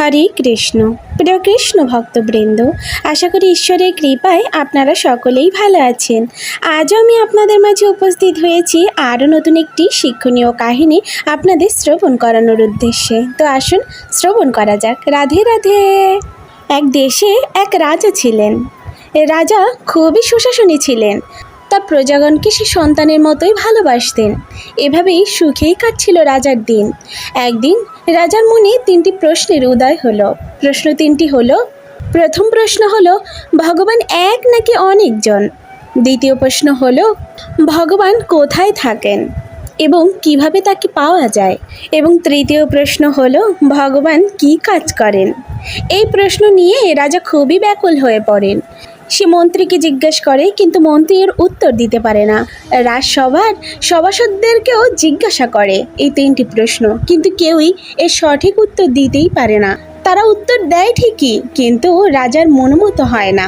হরে কৃষ্ণ। প্রিয় কৃষ্ণ ভক্তবৃন্দ, আশা করি ঈশ্বরের কৃপায় আপনারা সকলেই ভালো আছেন। আজও আমি আপনাদের মাঝে উপস্থিত হয়েছি আরও নতুন একটি শিক্ষণীয় কাহিনী আপনাদের শ্রবণ করানোর উদ্দেশ্যে। তো আসুন শ্রবণ করা যাক। রাধে রাধে। এক দেশে এক রাজা ছিলেন। রাজা খুবই সুশাসনী ছিলেন। তার প্রজাগণকে সে সন্তানের মতোই ভালোবাসতেন। এভাবেই সুখেই কাটছিল রাজার দিন। একদিন রাজার মনে তিনটি প্রশ্নের উদয় হলো। প্রশ্ন তিনটি হলো, প্রথম প্রশ্ন হলো, ভগবান এক নাকি অনেকজন? দ্বিতীয় প্রশ্ন হলো, ভগবান কোথায় থাকেন? এবং কীভাবে তাকে পাওয়া যায়? এবং তৃতীয় প্রশ্ন হলো, ভগবান কি কাজ করেন? এই প্রশ্ন নিয়ে রাজা খুবই ব্যাকুল হয়ে পড়েন। সে মন্ত্রীকে জিজ্ঞেস করে, কিন্তু মন্ত্রী এর উত্তর দিতে পারে না। রাজসভার সভাসদদেরকেও জিজ্ঞাসা করে এই তিনটি প্রশ্ন। কিন্তু কেউই এর সঠিক উত্তর দিতেই পারে না। তারা উত্তর দেয় ঠিকই, কিন্তু রাজার মনোমতো হয় না।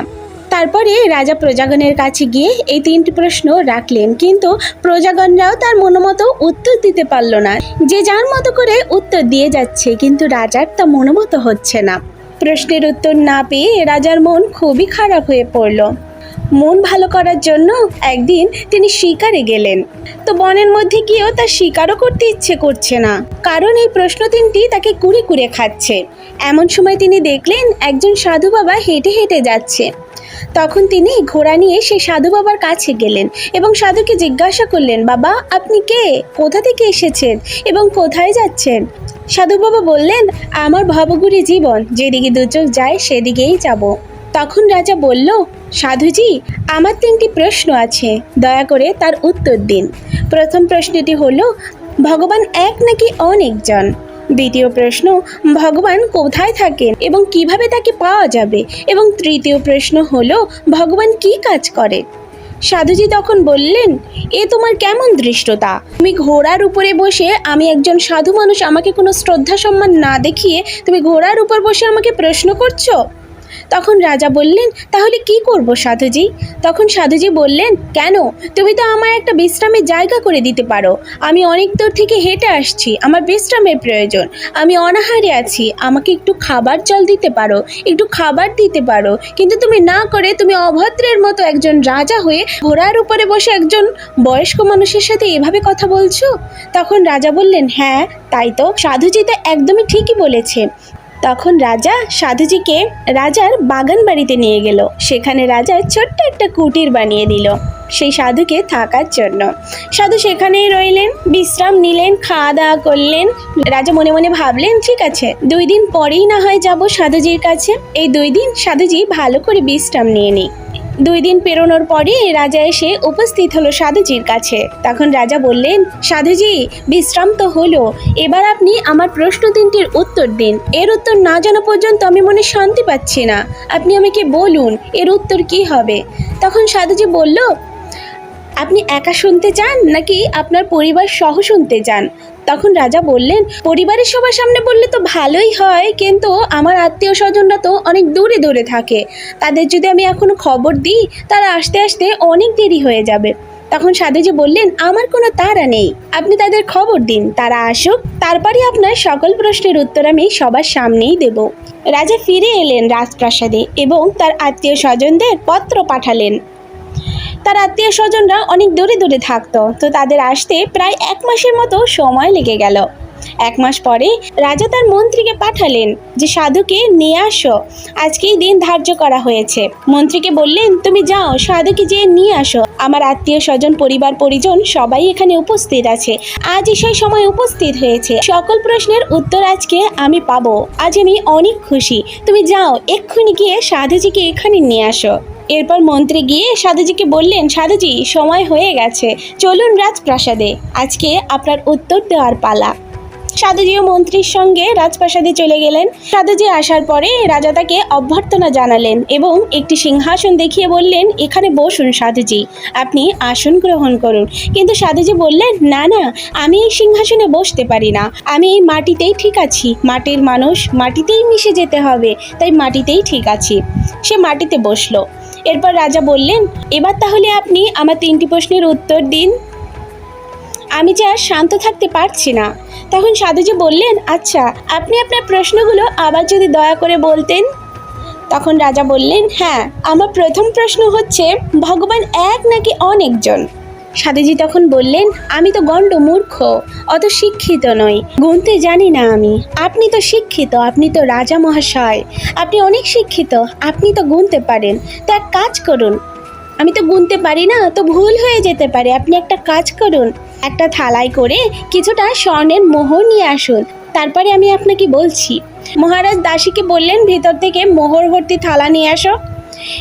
তারপরে রাজা প্রজাগণের কাছে গিয়ে এই তিনটি প্রশ্ন রাখলেন, কিন্তু প্রজাগণরাও তার মনোমতো উত্তর দিতে পারল না। যে যার মতো করে উত্তর দিয়ে যাচ্ছে, কিন্তু রাজার তা মনোমতো হচ্ছে না। প্রশ্নের উত্তর না পেয়ে রাজার মন খুবই খারাপ হয়ে পড়ল। মন ভালো করার জন্য একদিন তিনি শিকারে গেলেন। তো বনের মধ্যে গিয়েও তার শিকারও করতে ইচ্ছে করছে না। কারণ এই প্রশ্ন তিনটি তাকে কুড়ে কুড়ে খাচ্ছে। এমন সময় তিনি দেখলেন একজন সাধু বাবা হেঁটে হেঁটে যাচ্ছে। তখন তিনি ঘোড়া নিয়ে সেই সাধু বাবার কাছে গেলেন এবং সাধুকে জিজ্ঞাসা করলেন, বাবা, আপনি কে? কোথা থেকে এসেছেন এবং কোথায় যাচ্ছেন? সাধু বাবা বললেন, আমার ভবগুরি জীবন, যেদিকে দুচোখ যায় সেদিকেই যাব। তখন রাজা বলল, সাধুজি, আমার তিনটি প্রশ্ন আছে, দয়া করে তার উত্তর দিন। প্রথম প্রশ্নটি হলো, ভগবান এক নাকি অনেকজন? দ্বিতীয় প্রশ্ন, ভগবান কোথায় থাকেন এবং কীভাবে তাকে পাওয়া যাবে? এবং তৃতীয় প্রশ্ন হলো, ভগবান কি কাজ করে সাধুজি তখন বললেন, এ তোমার কেমন দৃষ্টতা? তুমি ঘোড়ার উপরে বসে আমি একজন সাধু মানুষ, আমাকে কোনো শ্রদ্ধা সম্মান না দেখিয়ে তুমি ঘোড়ার উপর বসে আমাকে প্রশ্ন করছ? তখন রাজা বললেন, তাহলে কি করব সাধুজি? তখন সাধুজি বললেন, কেন? তুমি তো আমার একটা বিশ্রামের জায়গা করে দিতে পারো। আমি অনেক দূর থেকে হেঁটে আসছি, আমার বিশ্রামের প্রয়োজন। আমি অনাহারে আছি, আমাকে একটু খাবার জল দিতে পারো, একটু খাবার দিতে পারো। কিন্তু তুমি না করে তুমি অভদ্রের মতো একজন রাজা হয়ে ঘোড়ার উপরে বসে একজন বয়স্ক মানুষের সাথে এভাবে কথা বলছো? তখন রাজা বললেন হ্যাঁ তাই তো। সাধুজি তো একদমই ঠিকই বলেছে। তখন রাজা সাধুজিকে রাজার বাগান বাড়িতে নিয়ে গেল। সেখানে রাজা ছোট্ট একটা কুটির বানিয়ে দিল সেই সাধুকে থাকার জন্য। সাধু সেখানেই রইলেন, বিশ্রাম নিলেন খাওয়া দাওয়া করলেন। রাজা মনে মনে ভাবলেন, ঠিক আছে, দুই দিন পরেই না হয় যাব সাধুজির কাছে। এই দুই দিন সাধুজি ভালো করে বিশ্রাম নিয়ে নিই দুই দিন পেরোনোর পরে রাজা এসে উপস্থিত হলো সাধুজির কাছে। তখন রাজা বললেন, সাধুজি, বিশ্রাম তো হলো। এবার আপনি আমার প্রশ্ন তিনটির উত্তর দিন। এর উত্তর না জানা পর্যন্ত আমি মনে শান্তি পাচ্ছি না। আপনি আমাকে বলুন, এর উত্তর কি হবে? তখন সাধুজি বলল আপনি একা শুনতে চান নাকি আপনার পরিবার সহ শুনতে চান? তখন রাজা বললেন, পরিবারের সবার সামনে বললে তো ভালোই হয়, কিন্তু আমার আত্মীয় স্বজনরা তো অনেক দূরে দূরে থাকে। তাদের যদি আমি এখনও খবর দিই, তারা আসতে আসতে অনেক দেরি হয়ে যাবে। তখন সাধুজি বললেন, আমার কোনো তাড়া নেই। আপনি তাদের খবর দিন, তারা আসুক তারপরে আপনার সকল প্রশ্নের উত্তর আমি সবার সামনেই দেব। রাজা ফিরে এলেন রাজপ্রাসাদে এবং তার আত্মীয় স্বজনদের পত্র পাঠালেন। তার আত্মীয় স্বজনরা অনেক দূরে দূরে থাকতো, তো তাদের আসতে প্রায় এক মাসের মতো সময় লেগে গেল। এক মাস পরে রাজা তার মন্ত্রীকে পাঠালেন যে, সাধুকে নিয়ে আসো, আজকেই দিন ধার্য করা হয়েছে। মন্ত্রীকে বললেন, তুমি যাও, সাধুকে যেয়ে নিয়ে আসো। আমার আত্মীয় স্বজন, পরিবার, পরিজন সবাই এখানে উপস্থিত আছে। আজ সেই সময় উপস্থিত হয়েছে। সকল প্রশ্নের উত্তর আজকে আমি পাবো। আজ আমি অনেক খুশি। তুমি যাও, এক্ষুনি গিয়ে সাধুজিকে এখানে নিয়ে আসো। এরপর মন্ত্রী গিয়ে সাধুজিকে বললেন, সাধুজি, সময় হয়ে গেছে। চলুন রাজপ্রাসাদে। আজকে আপনার উত্তর দেওয়ার পালা। সাধুজি ও মন্ত্রীর সঙ্গে রাজপ্রাসাদে চলে গেলেন। সাধুজি আসার পরে রাজা তাকে অভ্যর্থনা জানালেন এবং একটি সিংহাসন দেখিয়ে বললেন, এখানে বসুন সাধুজি, আপনি আসন গ্রহণ করুন। কিন্তু সাধুজি বললেন, না না, আমি এই সিংহাসনে বসতে পারি না। আমি এই মাটিতেই ঠিক আছি। মাটির মানুষ মাটিতেই মিশে যেতে হবে, তাই মাটিতেই ঠিক আছি। সে মাটিতে বসল। এরপর রাজা বললেন, এবার তাহলে আপনি আমার তিনটি প্রশ্নের উত্তর দিন। আমি যে আর শান্ত থাকতে পারছি না। তখন সাধুজি বললেন আচ্ছা আপনি আপনার প্রশ্নগুলো আবার যদি দয়া করে বলতেন? তখন রাজা বললেন হ্যাঁ আমার প্রথম প্রশ্ন হচ্ছে, ভগবান এক নাকি অনেকজন? সাধুজি তখন বললেন, আমি তো গণ্ড মূর্খ, অত শিক্ষিত নই। গুনতে জানি না আমি। আপনি তো শিক্ষিত, আপনি তো রাজা মহাশয়। আপনি অনেক শিক্ষিত, আপনি তো গুনতে পারেন। তো এক কাজ করুন। আমি তো গুনতে পারি না, তো ভুল হয়ে যেতে পারে। আপনি একটা কাজ করুন। একটা থালায় করে কিছুটা স্বর্ণের মোহর নিয়ে আসুন। তারপরে আমি আপনাকে বলছি, মহারাজ দাসীকে বললেন, ভিতর থেকে মোহর ভর্তি থালা নিয়ে আসো।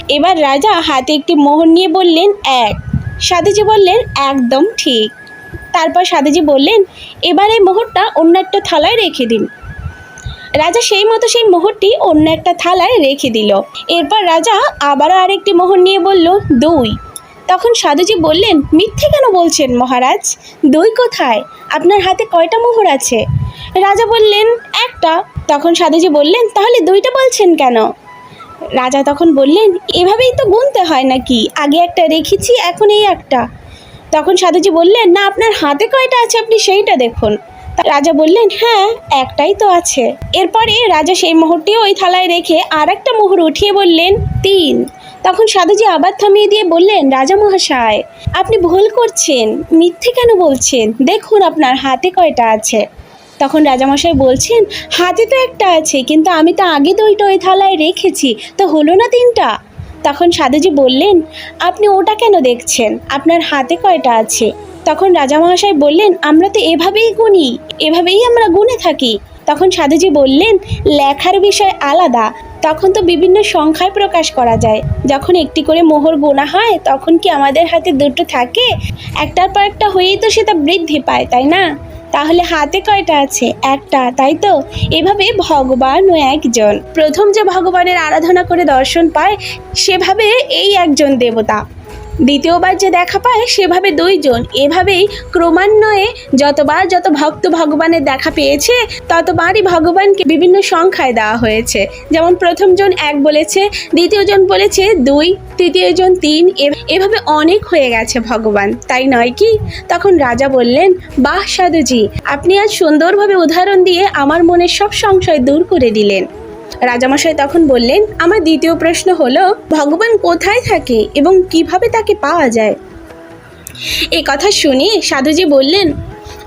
এবার রাজা হাতে একটি মোহর নিয়ে বললেন, এক। সাধুজি বললেন, একদম ঠিক। তারপর সাধুজি বললেন, এবার এই মোহরটা অন্য একটা থালায় রেখে দিন। রাজা সেই মতো সেই মোহরটি অন্য একটা থালায় রেখে দিল। এরপর রাজা আবারও আরেকটি মোহর নিয়ে বলল, দুই। তখন সাধুজি বললেন, মিথ্যে কেন বলছেন মহারাজ? দুই কোথায়? আপনার হাতে কয়টা মোহর আছে? রাজা বললেন, একটা। তখন সাধুজি বললেন, তাহলে দুইটা বলছেন কেন? রাজা তখন বললেন, এভাবেই তো গুনতে হয় নাকি? আগে একটা রেখেছি, এখন এই একটা। তখন সাধুজি বললেন, না, আপনার হাতে কয়টা আছে আপনি সেইটা দেখুন। রাজা বললেন হ্যাঁ একটাই তো আছে। এরপরে রাজা সেই মোহরটি ওই থালায় রেখে আর একটা মোহর উঠিয়ে বললেন, তিন। তখন সাধুজি আবার থামিয়ে দিয়ে বললেন, রাজা মহাশয়, আপনি ভুল করছেন, মিথ্যে কেন বলছেন? দেখুন আপনার হাতে কয়টা আছে। তখন রাজামশাই বলছেন, হাতে তো একটা আছে, কিন্তু আমি তো আগে তো ওইটা ওই থালায় রেখেছি, তো হলো না তিনটা? তখন সাধুজি বললেন, আপনি ওটা কেন দেখছেন? আপনার হাতে কয়টা আছে? তখন রাজামহাশয় বললেন, আমরা তো এভাবেই গুনি, এভাবেই আমরা গুনে থাকি। তখন সাধুজি বললেন, লেখার বিষয় আলাদা। তখন তো বিভিন্ন সংখ্যায় প্রকাশ করা যায়। যখন একটি করে মোহর গোনা হয়, তখন কি আমাদের হাতে দুটো থাকে? একটার পর একটা হয়েই তো সেটা বৃদ্ধি পায়, তাই না? তাহলে হাতে কয়টা আছে? একটা, তাই তো? এভাবে ভগবানও একজন। প্রথম যে ভগবানের আরাধনা করে দর্শন পায়, সেভাবে এই একজন দেবতা। দ্বিতীয়বার যে দেখা পায়, সেভাবে দুইজন। এভাবেই ক্রমান্বয়ে যতবার যত ভক্ত ভগবানের দেখা পেয়েছে, ততবারই ভগবানকে বিভিন্ন সংখ্যায় দেওয়া হয়েছে। যেমন প্রথমজন এক বলেছে, দ্বিতীয়জন বলেছে দুই, তৃতীয়জন তিন এভাবে অনেক হয়ে গেছে ভগবান। তাই নয় কি? তখন রাজা বললেন, বাহ সাধুজি, আপনি আজ সুন্দরভাবে উদাহরণ দিয়ে আমার মনের সব সংশয় দূর করে দিলেন। রাজামশাই তখন বললেন, আমার দ্বিতীয় প্রশ্ন হলো, ভগবান কোথায় থাকে এবং কীভাবে তাকে পাওয়া যায়? এই কথা শুনে সাধুজি বললেন,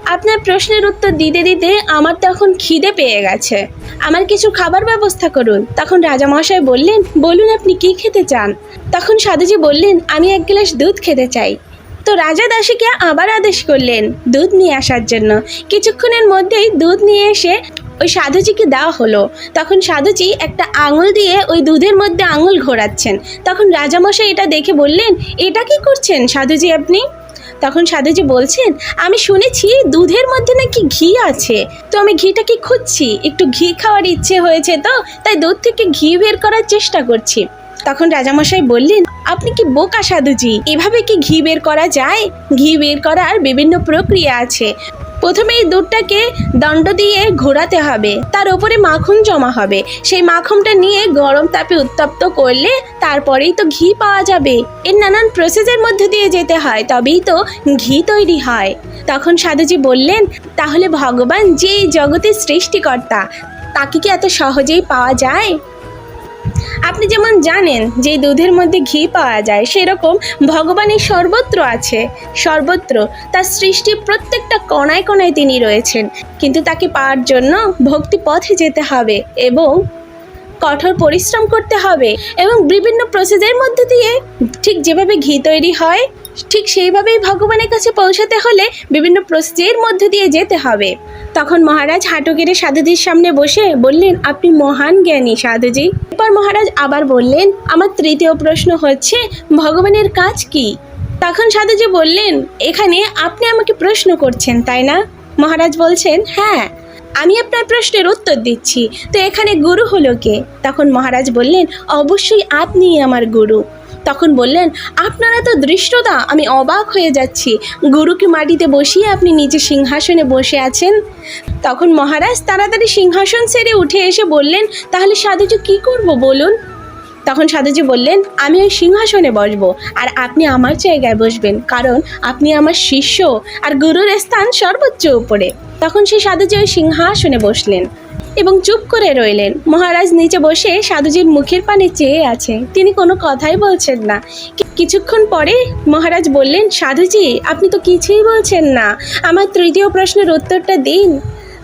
আপনার প্রশ্নের উত্তর দিতে দিতে আমার তখন খিদে পেয়ে গেছে। আমার কিছু খাবার ব্যবস্থা করুন। তখন রাজামশাই বললেন, বলুন আপনি কি খেতে চান? তখন সাধুজি বললেন, আমি এক গ্লাস দুধ খেতে চাই। তো রাজা দাসীকে আবার আদেশ করলেন, দুধ নিয়ে আসার জন্য। কিছুক্ষণের মধ্যেই দুধ নিয়ে এসে ওই সাধুজিকে দেওয়া হলো। তখন সাধুজি একটা আঙুল দিয়ে ওই দুধের মধ্যে আঙুল ঘোরাচ্ছেন। তখন রাজামশাই এটা দেখে বললেন, এটা কি করছেন সাধুজি আপনি? তখন সাধুজি বলছেন, আমি শুনেছি দুধের মধ্যে নাকি ঘি আছে। তো আমি ঘিটা কি খুঁজছি? একটু ঘি খাওয়ার ইচ্ছে হয়েছে তো, তাই দুধ থেকে ঘি বের করার চেষ্টা করছি। তখন রাজামশাই বললেন, আপনি কি বোকা সাধুজি? এভাবে কি ঘি বের করা যায়? ঘি বের করার বিভিন্ন প্রক্রিয়া আছে। প্রথমে এই দুধটাকে দণ্ড দিয়ে ঘোরাতে হবে। তার উপরে মাখন জমা হবে। সেই মাখনটা নিয়ে গরম তাপে উত্তপ্ত করলে তারপরেই তো ঘি পাওয়া যাবে। এর নানান প্রসেসের মধ্যে দিয়ে যেতে হয়, তবেই তো ঘি তৈরি হয়। তখন সাধুজি বললেন, তাহলে ভগবান যে জগতের সৃষ্টিকর্তা, তাকে কি এত সহজেই পাওয়া যায়? আপনি যেমন জানেন যে দুধের মধ্যে ঘি পাওয়া যায়, সেরকম ভগবানের সর্বত্র আছে। সর্বত্র তার সৃষ্টি প্রত্যেকটা কণায় কণায় তিনি রয়েছেন। কিন্তু তাকে পাওয়ার জন্য ভক্তি পথে যেতে হবে এবং কঠোর পরিশ্রম করতে হবে এবং বিভিন্ন প্রসেসের মধ্যে দিয়ে ঠিক যেভাবে ঘি তৈরি হয়, ঠিক সেইভাবেই ভগবানের কাছে পৌঁছাতে হলে বিভিন্ন প্রসেসের মধ্যে দিয়ে যেতে হবে। তখন মহারাজ হাঁটু সাধুজির সামনে বসে বললেন, আপনি মহান জ্ঞানী সাধুজি। এরপর মহারাজ আবার বললেন, আমার তৃতীয় প্রশ্ন হচ্ছে, ভগবানের কাজ কি? তখন সাধুজি বললেন, এখানে আপনি আমাকে প্রশ্ন করছেন, তাই না? মহারাজ বলছেন হ্যাঁ আমি আপনার প্রশ্নের উত্তর দিচ্ছি, তো এখানে গুরু হলো কে? তখন মহারাজ বললেন, অবশ্যই আপনি আমার গুরু। তখন বললেন, আপনারা তো দৃষ্টতা আমি অবাক হয়ে যাচ্ছি। গুরুকে মাটিতে বসিয়ে আপনি নিচে সিংহাসনে বসে আছেন? তখন মহারাজ তাড়াতাড়ি সিংহাসন ছেড়ে উঠে এসে বললেন, তাহলে সাধুজি কি করব বলুন? তখন সাধুজি বললেন, আমি ওই সিংহাসনে বসবো, আর আপনি আমার জায়গায় বসবেন, কারণ আপনি আমার শিষ্য, আর গুরুর স্থান সর্বোচ্চ উপরে। তখন সেই সাধুজি ওই সিংহাসনে বসলেন। এবং চুপ করে রইলেন। মহারাজ নিচে বসে সাধুজির মুখের পানে চেয়ে আছে তিনি কোনো কথাই বলছেন না। কিছুক্ষণ পরে মহারাজ বললেন, সাধুজি, আপনি তো কিছুই বলছেন না। আমার তৃতীয় প্রশ্নের উত্তরটা দিন।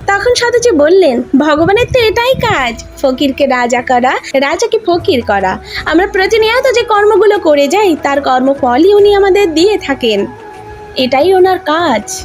তখন সাধুজি বললেন, ভগবানের তো এটাই কাজ, ফকিরকে রাজা করা, রাজাকে ফকির করা। আমরা প্রতিনিয়ত যে কর্মগুলো করে যাই, তার কর্মফলই উনি আমাদের দিয়ে থাকেন। এটাই ওনার কাজ।